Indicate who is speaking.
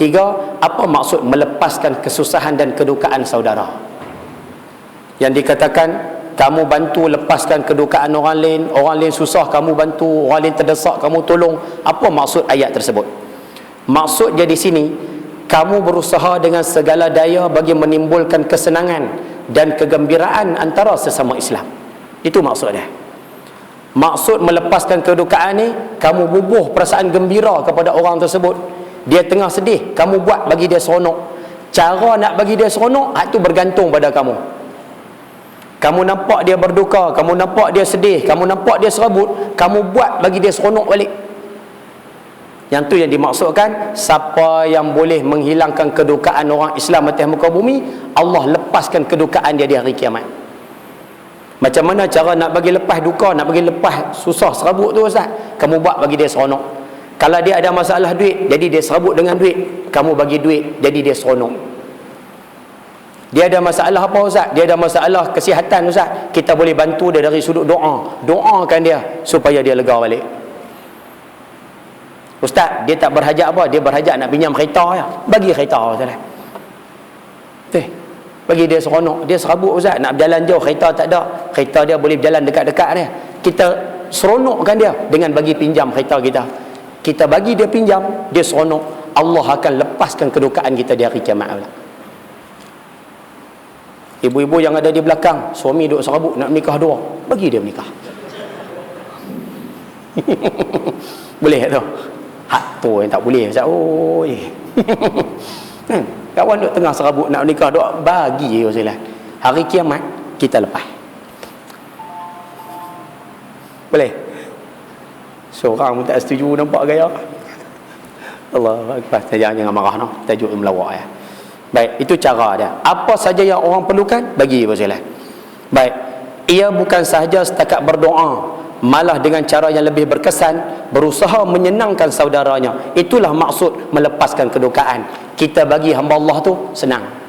Speaker 1: Tiga, apa maksud melepaskan kesusahan dan kedukaan saudara? Yang dikatakan, kamu bantu lepaskan kedukaan orang lain, orang lain susah, kamu bantu, orang lain terdesak, kamu tolong. Apa maksud ayat tersebut? Maksud dia di sini, kamu berusaha dengan segala daya bagi menimbulkan kesenangan dan kegembiraan antara sesama Islam. Itu maksud dia. Maksud melepaskan kedukaan ni, kamu bubuh perasaan gembira kepada orang tersebut dia tengah sedih. Kamu buat bagi dia seronok. Cara nak bagi dia seronok itu bergantung pada kamu. Kamu nampak dia berduka kamu nampak dia sedih kamu nampak dia serabut kamu buat bagi dia seronok balik. Yang tu yang dimaksudkan siapa yang boleh menghilangkan kedukaan orang Islam atas muka bumi Allah lepaskan kedukaan dia di hari kiamat. Macam mana cara nak bagi lepas duka nak bagi lepas susah serabut tu Ustaz? Kamu buat bagi dia seronok kalau dia ada masalah duit, jadi dia serabut dengan duit. Kamu bagi duit, jadi dia seronok. Dia ada masalah apa Ustaz? Dia ada masalah kesihatan Ustaz. Kita boleh bantu dia dari sudut doa. Doakan dia supaya dia lega balik. Ustaz, dia tak berhajat apa? Dia berhajat nak pinjam kereta ya. Bagi kereta Ustaz. Eh, bagi dia seronok. Dia serabut Ustaz. Nak berjalan jauh, kereta tak ada. Kereta dia boleh berjalan dekat-dekat dia. Kita seronokkan dia dengan bagi pinjam kereta kita kita bagi dia pinjam dia seronok. Allah akan lepaskan kedukaan kita di hari kiamat ibu-ibu yang ada di belakang suami duduk serabut nak menikah dua. Bagi dia menikah. Boleh tu? Hak tu yang tak boleh. Ustaz oi. Hmm. kawan duduk tengah serabut nak menikah dua bagi je hari kiamat kita lepas. Boleh Seorang pun tak setuju nampak gaya. Allah Akbar. Jangan, jangan marah no. Tajuk melawak ya. Baik, itu cara dia. Apa saja yang orang perlukan, bagi bersilah. Baik. Ia bukan sahaja setakat berdoa, malah dengan cara yang lebih berkesan, berusaha menyenangkan saudaranya. Itulah maksud melepaskan kedukaan. Kita bagi hamba Allah tu senang.